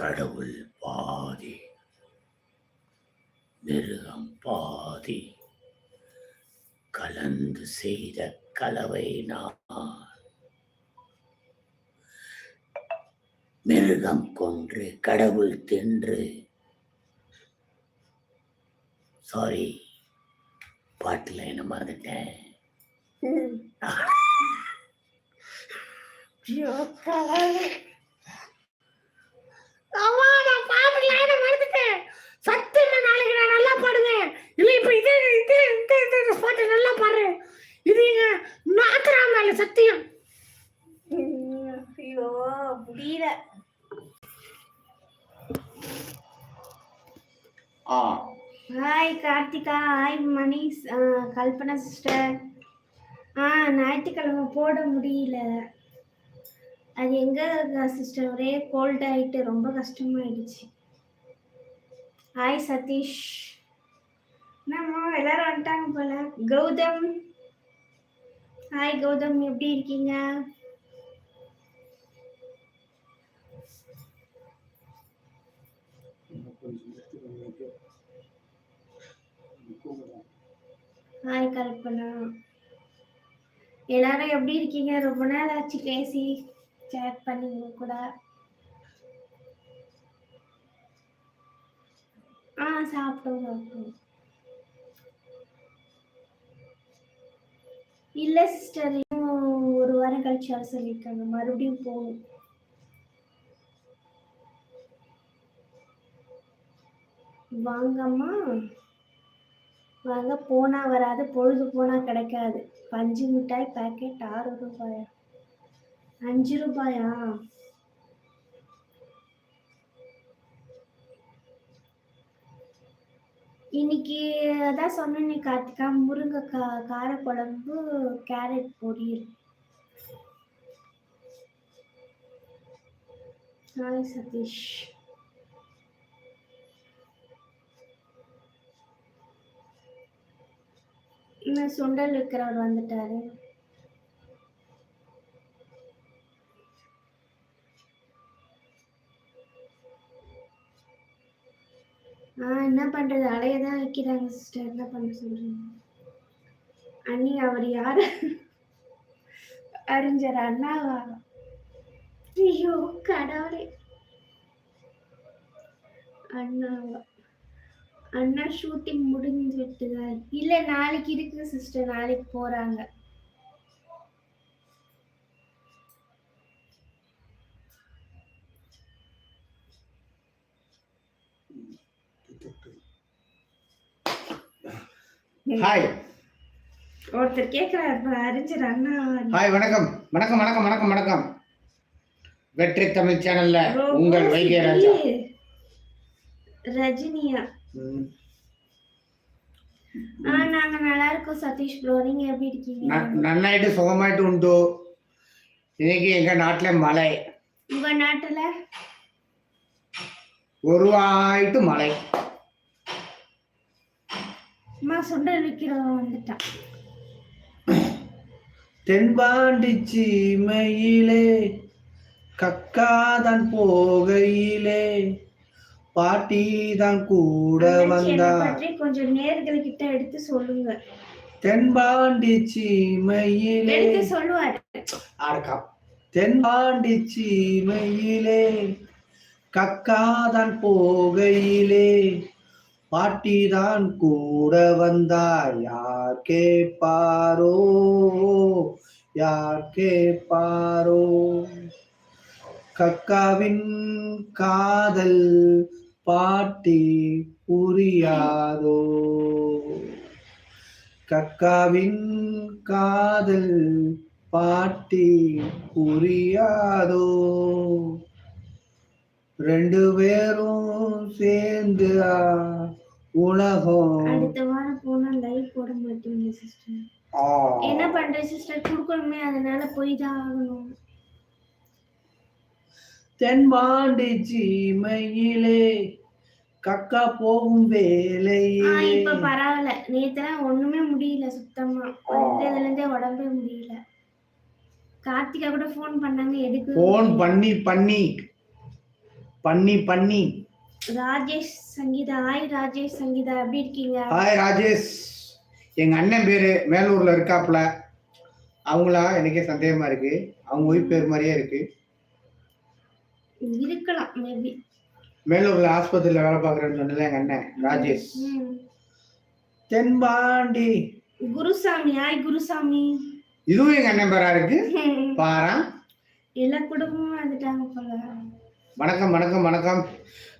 கடவுள் பாதி மிருகம் பாதி. கலந்து செய்த கலவை நான். மிருகம் கொன்று கடவுள் தின்று. சாரி பாட்டில் என்ன மறந்துட்டேன். ஐயோ, கடவுளே. அம்மா, நான் பாட்டு line அ மறந்துட்டேன். சத்தியமா நாளைக்கு நான் நல்லா பாடுவேன். இல்ல, இப்ப இதே இதே இந்த இந்த இந்த பாட்டு நல்லா பாடுறேன். இது எங்க நாக்குறா மேல சத்தியம். ஐயோ முடியல ஆ ஹாய் கார்த்திகா ஹாய் மணிஷ் ஆ, கல்பனா சிஸ்டர் ஆ ஞாயிற்றுக்கிழமை போட முடியல அது எங்க சிஸ்டர் ஒரே கோல்ட் ஆயிட்டு ரொம்ப கஷ்டமாயிடுச்சு. ஹாய் சதீஷ். என்னம்மா எல்லாரும் வந்துட்டாங்க போல? கௌதம். ஹாய் கௌதம். எப்படி இருக்கீங்க? ஹாய் கல்பனா. எல்லாரும் எப்படி இருக்கீங்க? ரொம்ப நாள் ஆச்சு பேசி. சேட் பண்ணி உங்க கூட. ஆ சாப்பிட்டோம் சாப்பிட்டோம். இல்ல சிஸ்டர் இன்னும் ஒரு வாரம் கழிச்சு வர சொல்லியிருக்காங்க. மறுபடியும் போகணும். வாங்கம்மா. வாங்க போனா வராது பொழுது போனா கிடைக்காது. பஞ்சு மிட்டாய் பாக்கெட் ஆறு ரூபாயா. அஞ்சு ரூபாயா? இன்னைக்கு அதான் சொன்னேன் கார்த்திகா முருங்கைக்காய் காரக்குழம்பு கேரட் பொரியல். ஹாய் சதீஷ். சுண்டல் விற்கிறவர் வந்துட்டாரு. ஆ என்ன பண்றது? அலைய தான் வைக்கிறாங்க சிஸ்டர் என்ன பண்ண சொல்றீங்க அண்ணி அவர் யார்? அறிஞர் அண்ணாவா? ஐயோ கடவுளே. அண்ணாவா. அண்ணா ஷூட்டிங் முடிஞ்சு விட்டுதான் இல்லை நாளைக்கு இருக்கு சிஸ்டர் நாளைக்கு போறாங்க. ஹாய் ஒருத்தர் கேக்குறாரு அறிஞர் அண்ணா. ஹாய் வணக்கம். வணக்கம் வணக்கம் வணக்கம் வணக்கம். வெற்றி தமிழ் சேனல்ல உங்கள் வைத்தியராஜா ரஜினியா. நாங்க நல்லா இருக்கோம் சதீஷ் ப்ரோ. நீங்க எப்படி இருக்கீங்க? நன்னாயிட்டு சுகமாயிட்டு உண்டு. இன்னைக்கு எங்க நாட்டுல மழை. உங்க நாட்டுல? உருவாயிட்டு மழை. சுண்டல் விற்கிறவன் வந்துட்டான் தென்பாண்டி சீமையிலே கக்காதான் போகையிலே பாட்டி தான் கூட வந்தா கொஞ்சம் நேர்கள் கிட்ட எடுத்து சொல்லுங்க தென்பாண்டி சீமையிலே சொல்லுவாரு. ஆர்க்கா தென்பாண்டி சீமையிலே கக்காதான் போகையிலே பாட்டிதான் கூட வந்தார் யார் கேட்பாரோ? யார் கேட்பாரோ? கக்காவின் காதல் பாட்டி புரியாதோ? கக்காவின் காதல் பாட்டி புரியாதோ? ரெண்டு பேரும் சேர்ந்து உலகம். அடுத்த வாரம் போனா லைவ் போட மாட்டீங்க சிஸ்டர். என்ன பண்ற சிஸ்டர் குடுக்கணுமே அதனால போய் தான் ஆகணும். தென்பாண்டி சீமையிலே கக்கா போகும் இப்ப பரவாயில்ல. நேத்தெல்லாம் ஒண்ணுமே முடியல சுத்தமா. வந்ததுல இருந்தே உடம்பே முடியல. கார்த்திகா கூட ஃபோன் பண்ணாங்க எதுக்கு? போன் பண்ணி பண்ணி. பண்ணி பண்ணி. ராஜேஷ் சங்கீதா. ஹாய் ராஜேஷ் சங்கீதா. எப்படி இருக்கீங்க? ஹாய் ராஜேஷ். எங்க அண்ணன் பேரு மேலூர்ல இருக்காப்புல. அவங்களா? எனக்கே சந்தேகமா இருக்கு. அவங்க ஒய்ஃப் பேர் மாதிரியே இருக்கு. இருக்கலாம் மேபி மேலூர்ல ஆஸ்பத்திரியில வேலை பார்க்குறேன்னு சொன்னல எங்க அண்ணன் ராஜேஷ். தென்பாண்டி. குருசாமி. ஹாய் குருசாமி. இதுவும் எங்க அண்ணன் பேரா இருக்கு? பாரா. எல்லா குடும்பமும் வந்துட்டாங்க போல. வணக்கம் வணக்கம் வணக்கம்.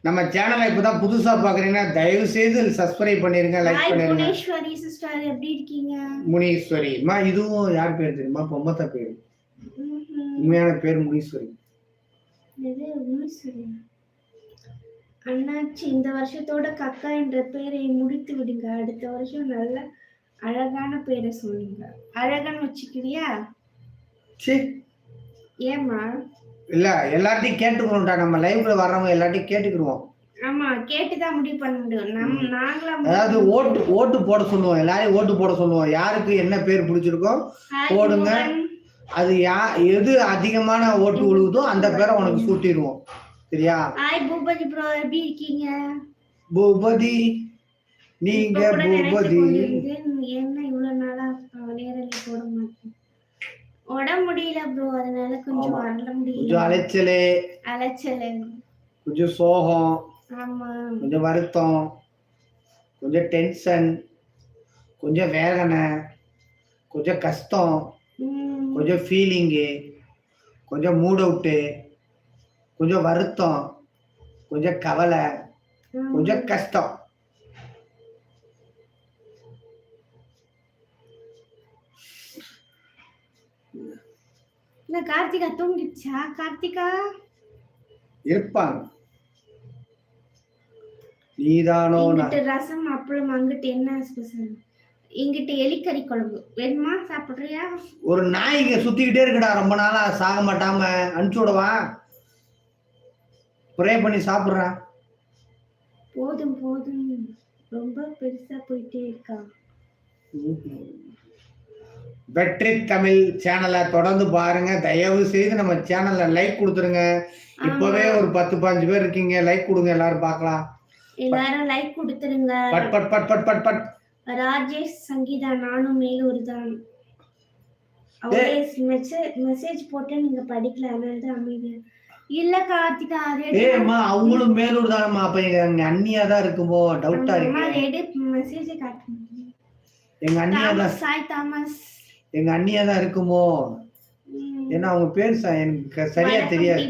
நம்ம சேனலை இப்பதான் புதுசா பாக்குறீங்கன்னா தயவு செய்து சப்ஸ்கிரைப் பண்ணிருங்க லைக் பண்ணிருங்க. புவனேஸ்வரி சிஸ்டர் எப்படி இருக்கீங்க? முனீஸ்வரி. அம்மா இதுவும் யார் பேர் தெரியுமா? பொம்மத்த பேர். உண்மையான பேர் முனீஸ்வரி. அண்ணாச்சி இந்த வருஷத்தோட கக்கா என்ற பெயரை முடித்து விடுங்க. அடுத்த வருஷம் நல்ல அழகான பேரை சொல்லுங்க. அழகான்னு வச்சுக்கிறியா? ஏமா இல்ல எல்லார்ட்டையும் கேட்டுக்கணும்டா. நம்ம லைவ்ல வர்றவங்க எல்லார்ட்டையும் கேட்டுக்கிடுவோம். ஆமா கேட்டுதான் முடிவு பண்ண முடியும். நம் நாங்களா முடிவு அதாவது ஓட்டு ஓட்டு போட சொல்லுவோம். எல்லாரையும் ஓட்டு போட சொல்லுவோம். யாருக்கு என்ன பேர் பிடிச்சிருக்கோ போடுங்க. அது யா எது அதிகமான ஓட்டு விழுகுதோ அந்த பேரை உனக்கு சூட்டிடுவோம். சரியா? ஹாய் பூபதி ப்ரோ எப்படி இருக்கீங்க? பூபதி நீங்க பூபதி. என்ன இவ்வளவு நாளா நேரலை போட மாட்டேன். உடம்பு முடியல ப்ரோ அதனால கொஞ்சம். வரல கொஞ்சம் முடியல. அலைச்சலு. அலைச்சல். கொஞ்சம் சோகம். ஆமா. கொஞ்சம் வருத்தம். கொஞ்சம் டென்ஷன் கொஞ்சம் வேதனை. கொஞ்சம் கஷ்டம். கொஞ்சம் ஃபீலிங்கு கொஞ்சம் மூட் அவுட்டு கொஞ்சம் வருத்தம். கொஞ்சம் கவலை. கொஞ்சம் கஷ்டம். என்ன கார்த்திகா தூங்கிடுச்சா? கார்த்திகா? இருப்பாங்க. நீதானோ ரசம் அப்பளம் அங்கிட்டு என்ன ஸ்பெஷல் இங்கிட்டு எலிக்கறி குழம்பு. வேணுமா? சாப்பிடுறியா? ஒரு நாய் இங்க சுத்திக்கிட்டே இருக்குடா ரொம்ப நாளா சாக மாட்டாம. அனுப்பிச்சு விடவா. ப்ரே பண்ணி சாப்பிட்றான் போதும் போதும். ரொம்ப பெருசா போயிட்டே இருக்கா. வெற்றி தமிழ் சேனலை தொடர்ந்து பாருங்க. தயவு செய்து நம்ம சேனல்ல லைக் கொடுத்துருங்க. இப்பவே ஒரு பத்து பாஞ்சு பேர் இருக்கீங்க. லைக் கொடுங்க எல்லாரும் பார்க்கலாம். எல்லாரும் லைக் கொடுத்துருங்க. But but but but but but. Rajesh Sangeetha நானும் மேலூர் தான் மெசேஜ் போட்டு நீங்க படிக்கல. அதனால தான் அமைதியா இல்ல கார்த்திகா அவங்களும் மேலூர் தானம்மா அப்ப எங்க அண்ணியா தான் இருக்குமோ? டவுட்டா இருக்கு. மெசேஜ் காட்டுங்க எங்க அண்ணியா தான் சாய் தாமஸ். எங்க அண்ணியா தான் இருக்குமோ. ஏன்னா அவங்க பேர் எனக்கு சரியா தெரியாது.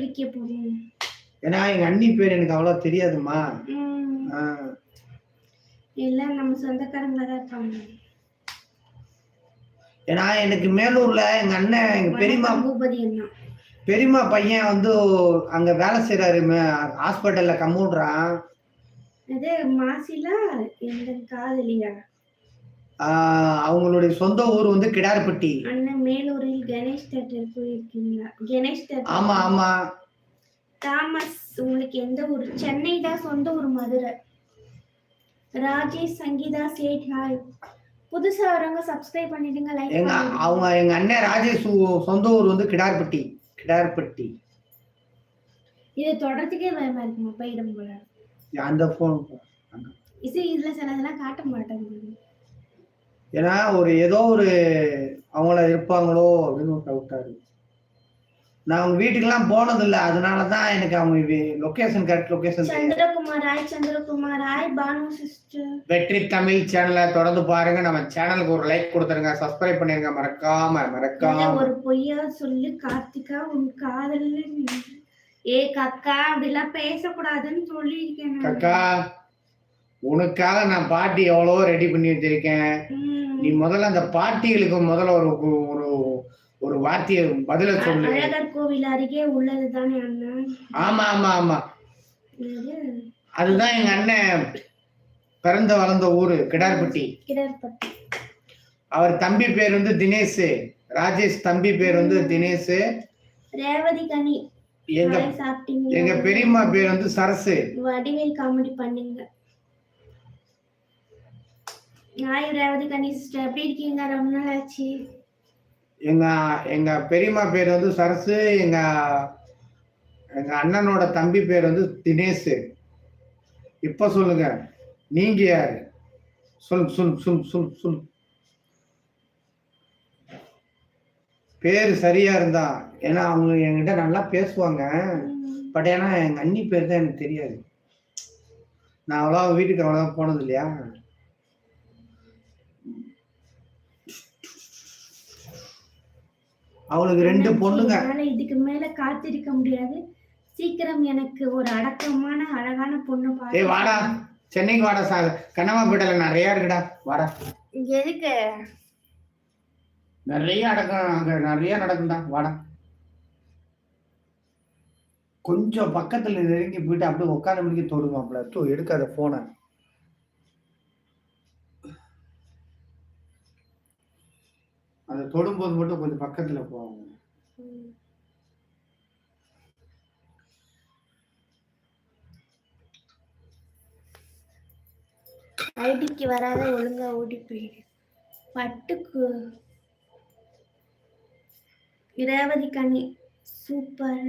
ஏன்னா எங்க அண்ணி பேர் எனக்கு அவ்வளவு தெரியாதுமா. எல்லாம் நம்ம சொந்தக்காரங்க தான் இருப்பாங்க ஏன்னா எனக்கு மேலூர்ல எங்க அண்ணன் எங்க அண்ணா. பெரியம்மா பையன் வந்து அங்க வேலை செய்யறாரு ஹாஸ்பிட்டல்ல கம்முடுறான் அது மாசில எந்த காதலியா? அவங்களுடைய சொந்த ஊர் வந்து கிடார்பட்டி. அண்ணன் மேலூரில் கணேஷ் தேட்டர் போயிருக்கீங்களா? கணேஷ் தேட்டர். ஆமா ஆமா. தாமஸ் உங்களுக்கு எந்த ஊர்? சென்னை தான் சொந்த ஊர் Madurai. Rajesh Sangeetha chat hi. புதுசா வரவங்க சப்ஸ்கிரைப் பண்ணிடுங்க லைக் எங்க அவங்க எங்க அண்ணன் ராஜேஷ் சொந்த ஊர் வந்து கிடார்பட்டி. கிடார்பட்டி. இது தொடர்ச்சிக்கே பயமா இருக்குமா போயிடும் போல. அந்த போன் இசை இதுல சிலதெல்லாம் காட்ட மாட்டாங்க ஏன்னா ஒரு ஏதோ ஒரு அவங்கள இருப்பாங்களோ அப்படின்னு ஒரு டவுட்டா இருக்கு நான் அவங்க வீட்டுக்கெல்லாம் போனதில்லை. அதனால தான் எனக்கு அவங்க location correct location Chandrakumar hi Chandrakumar hi Banu sister Vetri Tamil சேனலை தொடர்ந்து பாருங்க. நம்ம சேனலுக்கு ஒரு லைக் கொடுத்துருங்க. சப்ஸ்கிரைப் பண்ணிருங்க. மறக்காம மறக்காம. ஒரு பொய்யா சொல்லு. கார்த்திகா உன் காதல் ஏ கக்கா அப்படிலாம் பேசக்கூடாதுன்னு சொல்லியிருக்கேன். கக்கா. உனக்காக நான் பாட்டி எவ்வளவோ ரெடி பண்ணி வச்சிருக்கேன். நீ முதல்ல அந்த பாட்டிகளுக்கு முதல்ல ஒரு ஒரு ஒரு வார்த்தையை பதில சொல்லு. அழகர் கோவில் அருகே உள்ளது தானே அண்ணன் ஆமா ஆமா. ஆமா? அதுதான் எங்க அண்ணன் பிறந்த வளர்ந்த ஊரு கிடார்பட்டி. அவர் தம்பி பேர் வந்து தினேஷ் ராஜேஷ் தம்பி பேர் வந்து தினேஷ் ரேவதி கனி. எங்க எங்க பெரியம்மா பேர் வந்து சரசு. வடிவேல் காமெடி பண்ணுங்க. ஹாய் ரேவதி கனி சிஸ்டர் எப்படி இருக்கீங்க? ரொம்ப நாள் ஆச்சு எங்க எங்க பெரியம்மா பேர் வந்து சரசு எங்க எங்க அண்ணனோட தம்பி பேர் வந்து தினேஷ் இப்ப சொல்லுங்க நீங்க யாரு? சொல் சொல் சொல் சொல் சொல். பேர் சரியா இருந்தா ஏன்னா அவங்க என்கிட்ட நல்லா பேசுவாங்க. பட் ஏன்னா எங்க அண்ணி பேர் தான் எனக்கு தெரியாது. நான் அவ்வளோ வீட்டுக்கு அவ்வளோ போனது இல்லையா அவளுக்கு ரெண்டு பொண்ணுங்க. என்னால இதுக்கு மேல காத்திருக்க முடியாது. சீக்கிரம் எனக்கு ஒரு அடக்கமான அழகான பொண்ணு ஏய் வாடா. சென்னைக்கு வாடா சார் கண்ணமாப்பேட்டையில நிறைய இருக்குடா. வாடா. எதுக்கு? நிறைய நடக்கும் அங்க நிறைய நடக்கும்டா. வாடா. கொஞ்சம் பக்கத்துல நெருங்கி போயிட்டு அப்படியே உட்கார மணிக்கு தொடுவாப்ல தூ எடுக்காத போனை அதை தொடும்போது மட்டும் கொஞ்சம் பக்கத்துல போவாங்க ஐடிக்கு வராத ஒழுங்கா ஓடி போயிடு பட்டுக்கு. இரவதி கனி சூப்பர்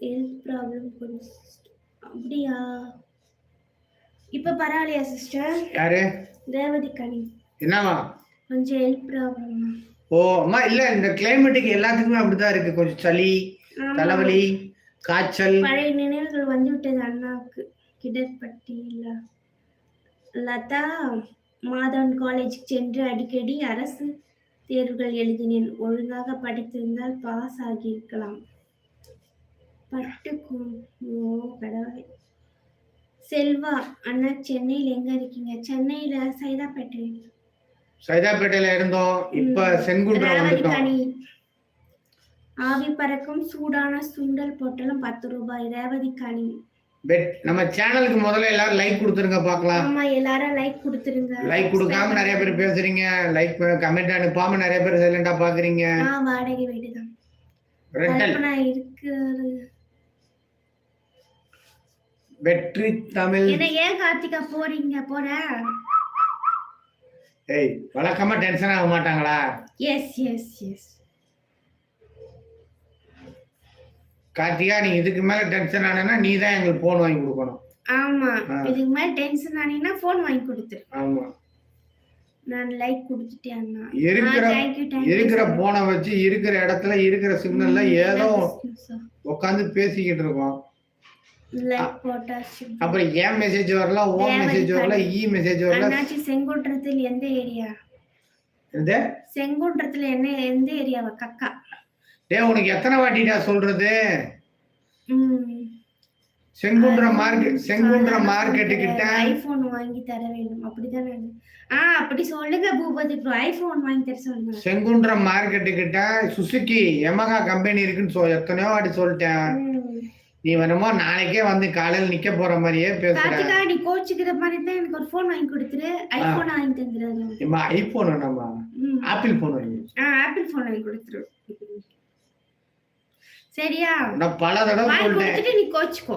ஹெல்த் ப்ராப்ளம் கொஞ்சம் அப்படியா? இப்ப பரவாயில்லையா சிஸ்டர் யாரு? ரேவதி கனி. என்னவா கொஞ்சம் ஹெல்த் ப்ராப்ளம் ஓ அம்மா இல்ல இந்த கிளைமேட்டுக்கு எல்லாத்துக்குமே அப்படிதான் இருக்கு. கொஞ்சம் சளி தலைவலி காய்ச்சல். பழைய நினைவுகள் வந்து விட்டது அண்ணாவுக்கு. கிடற்பட்டியில் லதா மாதவன் காலேஜுக்கு சென்று அடிக்கடி அரசு தேர்வுகள் எழுதினேன். ஒழுங்காக படித்திருந்தால் பாஸ் ஆகியிருக்கலாம். பட்டு ஓ கடவுளே. செல்வா அண்ணா சென்னையில் எங்க இருக்கீங்க? சென்னையில சைதாப்பேட்டை. சைதாப்பேட்டையில இருந்தோம். இப்ப செங்குன்றம் வந்துட்டோம். ஆவி பறக்கும் சூடான சுண்டல் பொட்டலம் பத்து ரூபாய். ரேவதி கனி. பெட் நம்ம சேனலுக்கு முதல்ல எல்லாரும் லைக் கொடுத்துருங்க பார்க்கலாம். ஆமா எல்லாரும் லைக் கொடுத்துருங்க. லைக் கொடுக்காம நிறைய பேர் பேசுறீங்க. லைக் கமெண்ட் அனுப்பாம நிறைய பேர் சைலண்டா பாக்குறீங்க வாடகை ரெண்டல் கல்பனா இருக்கிறது. வெற்றி தமிழ். என்ன ஏன் கார்த்திகா போறீங்க? போற ஏய் வழக்கமா டென்ஷன் ஆக மாட்டாங்களா? எஸ் எஸ் எஸ் கார்த்திகா நீ இதுக்கு மேல டென்ஷன் ஆனா நீ தான் எங்களுக்கு போன் வாங்கி கொடுக்கணும். ஆமா. இதுக்கு மேல டென்ஷன் ஆனீங்கன்னா போன் வாங்கி கொடுத்துரு. ஆமா. நான் லைக் கொடுத்துட்டேன் இருக்கிற இருக்கிற போனை வச்சு இருக்கிற இடத்துல இருக்கிற சிக்னல்ல ஏதோ உட்காந்து பேசிக்கிட்டு இருக்கோம். அப்புறம் ஏன் மெசேஜ் வரல ஓ மெசேஜ் வரல இ மெசேஜ் வரல. அண்ணாச்சி செங்குன்றத்தில் எந்த ஏரியா? இது செங்குன்றத்துல என்ன எந்த ஏரியாவா? கக்கா. டேய் உனக்கு எத்தனை வாட்டிடா சொல்றது? ம். செங்குன்றம் மார்க்கெட் செங்குன்றம் மார்க்கெட்டு கிட்ட ஐபோன் வாங்கி தர வேண்டும் அப்படிதானே ஆ அப்படி சொல்லுங்க பூபதி ப்ரோ. ஐபோன் வாங்கி தர சொல்லுங்க. செங்குன்றம் மார்க்கெட்டு கிட்ட சுசுகி எமகா கம்பெனி இருக்குன்னு சொல் எத்தனையோ வாட்டி சொல்லிட்டேன். நீ வேணுமோ நாளைக்கே வந்து காலையில நிக்க போற மாதிரியே பேசுற. நீ கோச்சுக்கிற மாதிரி தான் எனக்கு ஒரு ஃபோன் வாங்கி கொடுத்துரு. ஐபோன் வாங்கி தந்துடாது இம்மா ஐபோன் நம்ம ஆப்பிள் போன் வாங்கி ஆ ஆப்பிள் ஃபோன் வாங்கி கொடுத்துரு. சரியா? நான் பல தடவை சொல்லிட்டேன். நீ கோச்சுக்கோ.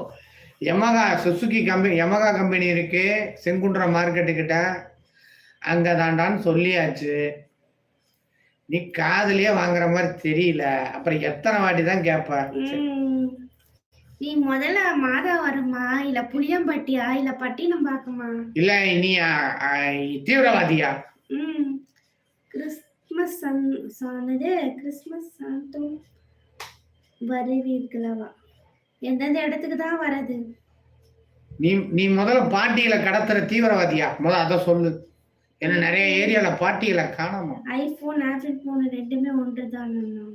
Yamaha Suzuki company Yamaha company இருக்கு. செங்குன்றம் மார்க்கெட்டு கிட்ட. அங்க தாண்டான்னு சொல்லியாச்சு. நீ காதுலயே வாங்குற மாதிரி தெரியல. அப்புறம் எத்தனை வாட்டி தான் கேப்ப? ம். நீ முதல்ல மாதா வருமா? இல்ல புளியம்பட்டியா? இல்ல பட்டினம் பாக்குமா இல்ல நீ தீவிரவாதியா? ம். கிறிஸ்மஸ் சன் சானது கிறிஸ்மஸ் சாந்தம் வருவீர்களவா? எந்தெந்த இடத்துக்கு தான் வரது? நீ நீ முதல்ல பாட்டியில கடத்துற தீவிரவாதியா? முத அத சொல்லு. என்ன நிறைய ஏரியால பாட்டியில காணாம? ஐபோன் ஆப்பிள் போன் ரெண்டுமே ஒன்றுதான் அண்ணா.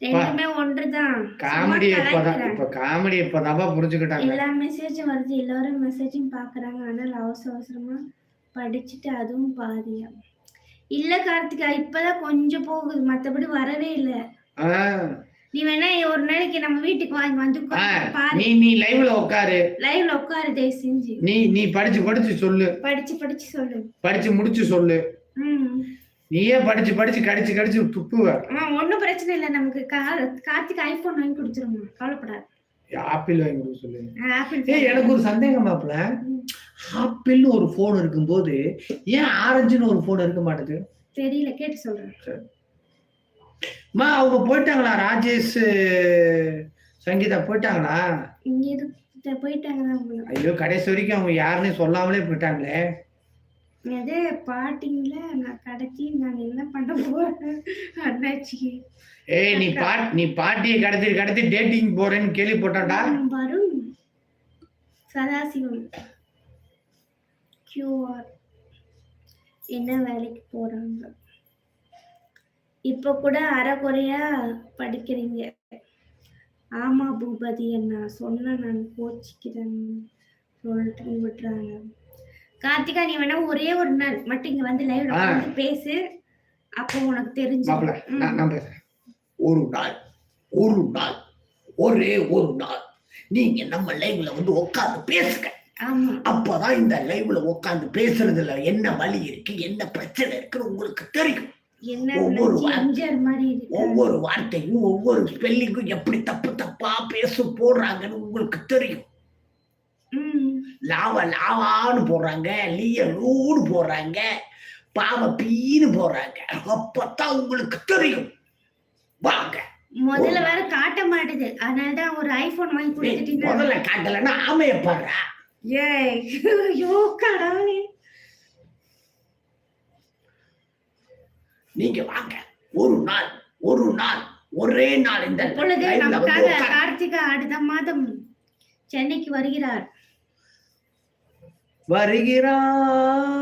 ரெண்டுமே ஒன்றுதான். காமெடி சும்மா இப்பதான் கலாய்க்கிறேன். இப்ப காமெடி இப்பதாப்பா புரிஞ்சுக்கிட்டாங்க. எல்லா மெசேஜும் வருது. எல்லாரும் மெசேஜும் பாக்குறாங்க ஆனால் அவசர அவசரமா படிச்சுட்டு அதுவும் பாதியா. இல்ல கார்த்திகா இப்பதான் கொஞ்சம் போகுது. மத்தபடி வரவே இல்ல. நீ வேணா ஒரு நாளைக்கு நம்ம வீட்டுக்கு வாங்கி வந்து நீ நீ லைவ்ல உட்காரு லைவ்ல உட்காரு தயவு செஞ்சு. நீ நீ படிச்சு படிச்சு சொல்லு. படிச்சு படிச்சு சொல்லு. படிச்சு முடிச்சு சொல்லு. நீயே படிச்சு படிச்சு கடிச்சு கடிச்சு துப்புவ. ஆ ஒன்றும் பிரச்சனை இல்லை. நமக்கு கார்த்திக் ஐபோன் வாங்கி கொடுத்துருமா கவலைப்படாது. ஆப்பிள் வாங்கி கொடுக்க சொல்லு. ஆப்பிள் ஏய் எனக்கு ஒரு சந்தேகம் மாப்பிள. ஆப்பிள்னு ஒரு போன் இருக்கும்போது ஏன் ஆரஞ்சுன்னு ஒரு போன் இருக்க மாட்டேது? தெரியல கேட்டு சொல்றேன். அம்மா அவங்க போயிட்டாங்களா? ராஜேஷ் சங்கீதா போயிட்டாங்களா? இங்க இருந்து போயிட்டாங்க தான் போல ஐயோ கடைசி வரைக்கும் அவங்க யாருன்னு சொல்லாமலே போயிட்டாங்களே. அதே பாட்டிங்கள நான் கடத்தி நான் என்ன பண்ண போறேன்? அண்ணாச்சிக்கு ஏய் நீ பாட் நீ பாட்டியை கடத்தி கடத்தி டேட்டிங் போறேன்னு கேள்விப்பட்டான்டா வரும் சதாசிவம். கியூஆர் என்ன வேலைக்கு போறாங்க? இப்ப கூட அறகுறையா படிக்கிறீங்க. ஆமா பூபதி நான் சொன்ன நான் கோச்சிக்கிறேன் சொல்லிட்டு விட்டுறாங்க. கார்த்திகா நீ வேணா ஒரே ஒரு நாள் மட்டும் இங்க வந்து லைவ்ல ஆ. வந்து பேசு. அப்போ உனக்கு தெரிஞ்சு. நான் பேசுறேன். ஒரு நாள் ஒரு நாள் ஒரே ஒரு நாள். நீங்க நம்ம லைவ்ல வந்து உட்கார்ந்து பேசுங்க. அப்பதான் இந்த லைவ்ல உட்கார்ந்து பேசுறதுல என்ன வழி இருக்கு என்ன பிரச்சனை இருக்குன்னு உங்களுக்கு தெரியும். என்ன ஒவ்வொரு ஒவ்வொரு வார்த்தையும் ஒவ்வொரு ஸ்பெல்லிங்கும் எப்படி தப்பு தப்பா பேச போடுறாங்கன்னு உங்களுக்கு தெரியும். லாவ லாவான்னு போடுறாங்க லீய லூன்னு போடுறாங்க பாவ பீன்னு போடுறாங்க. அப்பதான் உங்களுக்கு தெரியும். வாங்க. முதல்ல வேற காட்ட மாட்டுது. அதனாலதான் ஒரு ஐபோன் வாங்கி கொடுத்துட்டீங்க. முதல்ல காட்டலன்னா ஆமைய பாடுறா. ஏய் ஐயோ கடவுளே. நீங்க வாங்க. ஒரு நாள் ஒரு நாள் ஒரே நாள் இந்த வந்து நமக்காக கார்த்திகா அடுத்த மாதம் சென்னைக்கு வருகிறார். வருகிறார்.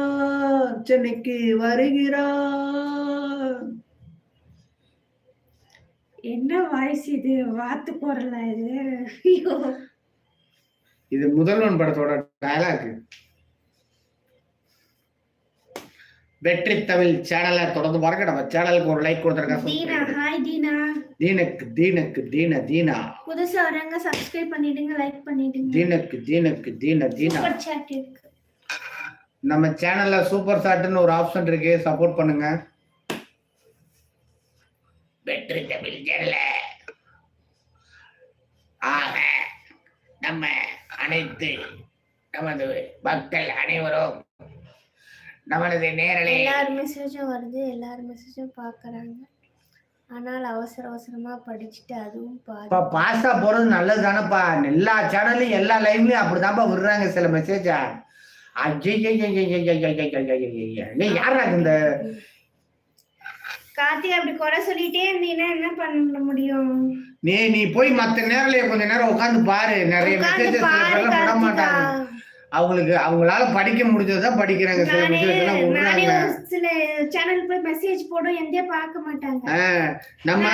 சென்னைக்கு வருகிறார். என்ன வாய்ஸ் இது? வாத்து குரலா இது? இது முதல்வன் படத்தோட டயலாக் வெற்றி தமிழ் சேனலை தொடர்ந்து பாருங்க. நம்ம சேனலுக்கு ஒரு லைக் தீனா கொடுத்துருக்கேன் ஹாய் தீனா. தீனக்கு தீனக்கு தீன தீனா. புதுசா வரவங்க சப்ஸ்கிரைப் பண்ணிடுங்க லைக் பண்ணிடுங்க. தீனக்கு தீனக்கு தீன தீனா. நம்ம சேனல்ல சூப்பர் சாட்னு ஒரு ஆப்ஷன் இருக்கு. சப்போர்ட் பண்ணுங்க. வெற்றி தமிழ் சேனல ஆக நம்ம அனைத்து நமது மக்கள் அனைவரும் நமது நேரலை எல்லார் மெசேஜும் வருது. எல்லார் மெசேஜும் பாக்குறாங்க. ஆனால் அவசர அவசரமா படிச்சுட்டு அதுவும் இப்ப பாஸ்டா போறது நல்லது தானப்பா எல்லா சேனல்லையும் எல்லா லைவ்லயும் அப்படிதான்ப்பா விடுறாங்க சில மெசேஜா நீ யாரா இந்த கார்த்திகா அப்படி குறை சொல்லிட்டே இருந்தீங்கன்னா என்ன பண்ண முடியும் நீ நீ போய் மத்த நேரலையே கொஞ்ச நேரம் உட்காந்து பாரு நிறைய உட்கார்ந்து மெசேஜஸ் பாரு மாட்டாங்க அவங்களுக்கு அவங்களால படிக்க முடிஞ்சதுதான் படிக்கிறாங்க சில மெசேஜ் நானே விடுறாங்க சில சேனல் போய் மெசேஜ் போடும் எந்தே பார்க்க மாட்டாங்க. நம்ம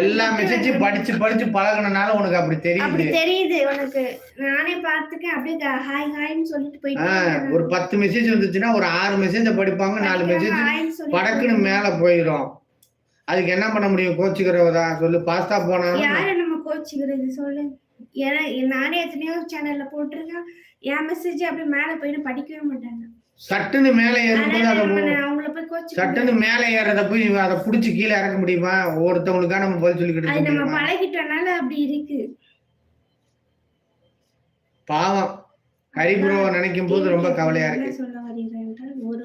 எல்லா? மெசேஜும் படிச்சு படிச்சு பழகுனனால உனக்கு அப்படி அப்படி தெரியுது தெரியுது உனக்கு. நானே பார்த்துக்கேன் அப்படியே ஹாய் ஹாய்னு சொல்லிட்டு போயிட்டு ஒரு பத்து மெசேஜ் வந்துச்சுன்னா ஒரு ஆறு மெசேஜ படிப்பாங்க நாலு மெசேஜ் படக்குன்னு மேல போயிடும். அதுக்கு என்ன பண்ண முடியும்? கோச்சுக்கிறவதா? சொல்லு பாஸ்தா போனாலும் யார நம்ம கோச்சிக்கிறது? சொல்லு. ஏன்னா நானே எத்தனையோ சேனல்ல போட்டிருக்கேன். என் மெசேஜ் அப்படியே மேல போயிட்டு படிக்கவே மாட்டாங்க. சட்டுன்னு மேல ஏறும்போது அதை சட்டுன்னு மேல ஏறத போய் அதை புடிச்சு கீழே இறக்க முடியுமா? ஒருத்தவங்களுக்கா நம்ம பதில் சொல்லிக்கிட்டு நம்ம பழகிட்டனால அப்படி இருக்கு. பாவம். ஹரிபுரோவை நினைக்கும் போது ரொம்ப கவலையா இருக்கு. சொல்ல வருகிறேன் என்றால் ஒரு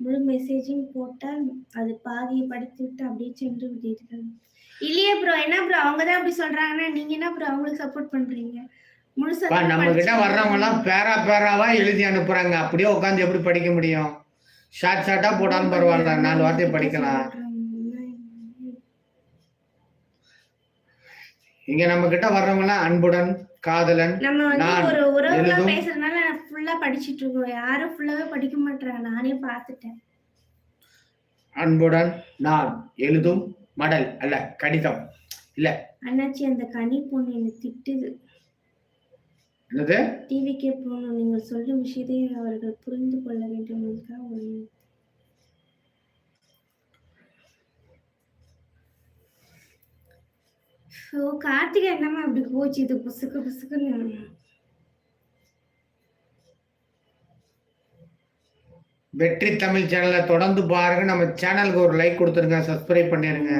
முழு மெசேஜையும் போட்டால் அது பாதியை படித்து விட்டு அப்படியே சென்று விட்டீர்கள் இல்லையே ப்ரோ என்ன ப்ரோ அவங்க தான் அப்படி சொல்றாங்கன்னா நீங்க என்ன ப்ரோ அவங்களுக்கு சப்போர்ட் பண்றீங்க? முழுசா நம்ம கிட்ட வர்றவங்க எல்லாம் பேரா பேராவா எழுதி அனுப்புறாங்க. அப்படியே உட்காந்து எப்படி படிக்க முடியும்? ஷார்ட் ஷார்ட்டா போட்டாலும் பரவாயில்ல. நாலு வார்த்தையை படிக்கலாம். இங்க நம்ம கிட்ட வர்றவங்க எல்லாம் அன்புடன் காதலன் நம்ம வந்து நான் ஒரு உறவுல எழுதும். பேசுறதுனால ஃபுல்லா படிச்சிட்டு இருக்கோம். யாரும் ஃபுல்லாவே படிக்க மாட்டாங்க நானே பார்த்துட்டேன். அன்புடன் நான் எழுதும் மடல். அல்ல கடிதம். இல்ல. அண்ணாச்சி அந்த கனி பொண்ணு என்னை திட்டுது. என்னது? டிவிக்கே போகணும். நீங்கள் சொல்லும் விஷயத்தை அவர்கள் புரிந்து கொள்ள வேண்டும் என்றால் ஒரு ஓ கார்த்திகை என்னம்மா அப்படி போச்சு? இது புசுக்கு புசுக்குன்னு. வெற்றி தமிழ் சேனலை தொடர்ந்து பாருங்க. நம்ம சேனலுக்கு ஒரு லைக் கொடுத்துருங்க. சப்ஸ்கிரைப் பண்ணிருங்க.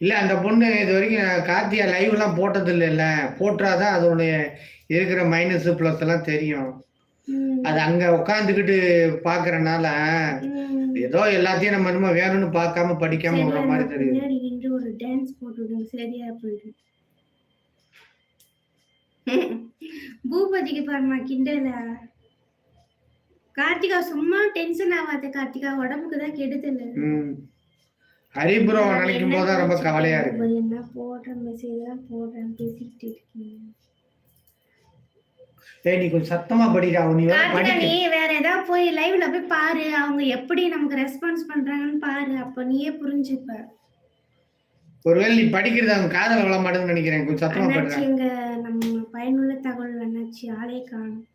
இல்ல அந்த பொண்ணு இது வரைக்கும் கார்த்தியா லைவ் எல்லாம் போட்டது இல்லைல்ல போட்டாதான் அதோடைய இருக்கிற மைனஸ் பிளஸ் எல்லாம் தெரியும். அது அங்க உட்காந்துக்கிட்டு பாக்குறனால. ஏதோ எல்லாத்தையும் நம்ம என்னமோ வேணும்னு பார்க்காம படிக்காம விடுற மாதிரி போயிடும் பூபதிக்கு பாருமா கிண்டல கார்த்திகா சும்மா டென்ஷன் ஆகாத கார்த்திகா. உடம்புக்கு தான் கெடுதல் ஹரிபுரம் நினைக்கும் போதுதான் ரொம்ப கவலையா இருக்கு. என்ன போடுற மெசேஜ் தான் போடுறேன் பேசிக்கிட்டு இருக்கீங்க. ஏய் நீ கொஞ்சம் சத்தமா படிடா நீ வேற படிக்க. நீ வேற ஏதாவது போய் லைவ்ல போய் பாரு. அவங்க எப்படி நமக்கு ரெஸ்பான்ஸ் பண்றாங்கன்னு பாரு. அப்ப நீயே புரிஞ்சுப்ப. ஒருவேளை நீ படிக்கிறது அவங்க காதல விழ மாட்டேன்னு நினைக்கிறேன். கொஞ்சம் சத்தமா எங்க நம்ம பயனுள்ள தகவல் அண்ணாச்சி ஆளே காணும்.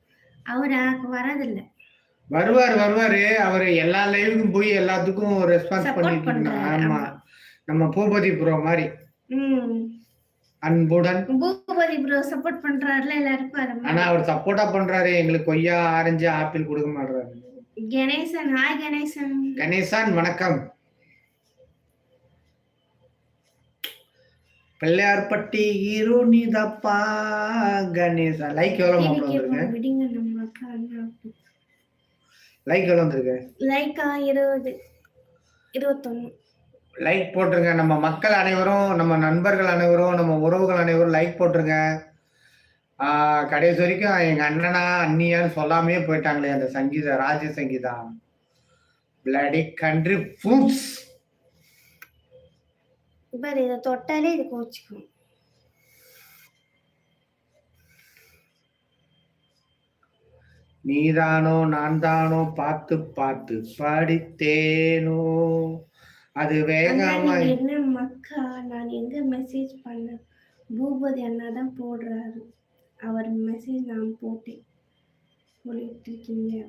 அவர் வரதில்ல. வருவாரு வருவாரு. அவரு எல்லா லைவுக்கும் போய் எல்லாத்துக்கும் ரெஸ்பான்ஸ் பண்ணிட்டு ஆமா. நம்ம பூபதி ப்ரோ மாதிரி. அன்புடன். பூபதி ப்ரோ சப்போர்ட் பண்றாருல எல்லாருக்கும் ஆனா அவர் சப்போர்ட்டா பண்றாரு. எங்களுக்கு கொய்யா ஆரஞ்சு ஆப்பிள் கொடுக்க மாட்டாரு கணேசன் ஹாய் கணேசன். கணேசான் வணக்கம். பிள்ளையார்பட்டி ஹீரோ நீதப்பா கணேசா. லைக் எவ்வளவு டிவி மாப்பிள்ள வந்திருக்கு கேட்போம் விடுங்க நம்ம அக்கா அண்ணா லைக் எவ்வளவு வந்திருக்கு? லைக்கா இருபது. இருபத்தொன்னு. லைக் போட்டுருங்க. நம்ம மக்கள் அனைவரும் நம்ம நண்பர்கள் அனைவரும் நம்ம உறவுகள் அனைவரும் லைக் போட்டுருங்க. கடைசி வரைக்கும் எங்க அண்ணனா அண்ணியான்னு சொல்லாமே போயிட்டாங்களே அந்த சங்கீதா ராஜ சங்கீதா பிளடி கண்ட்ரி ஃபுட்ஸ் இதை தொட்டாலே இது கோச்சுக்கும். நீதானோ நான் தானோ பார்த்து பார்த்து படித்தேனோ? அது அண்ணா வேகாம என்ன மக்கா? நான் எங்க மெசேஜ் பண்ண? பூபதி அண்ணா தான் போடுறாரு. அவர் மெசேஜ் நான் போட்டேன். சொல்லிட்டு இருக்கீங்க.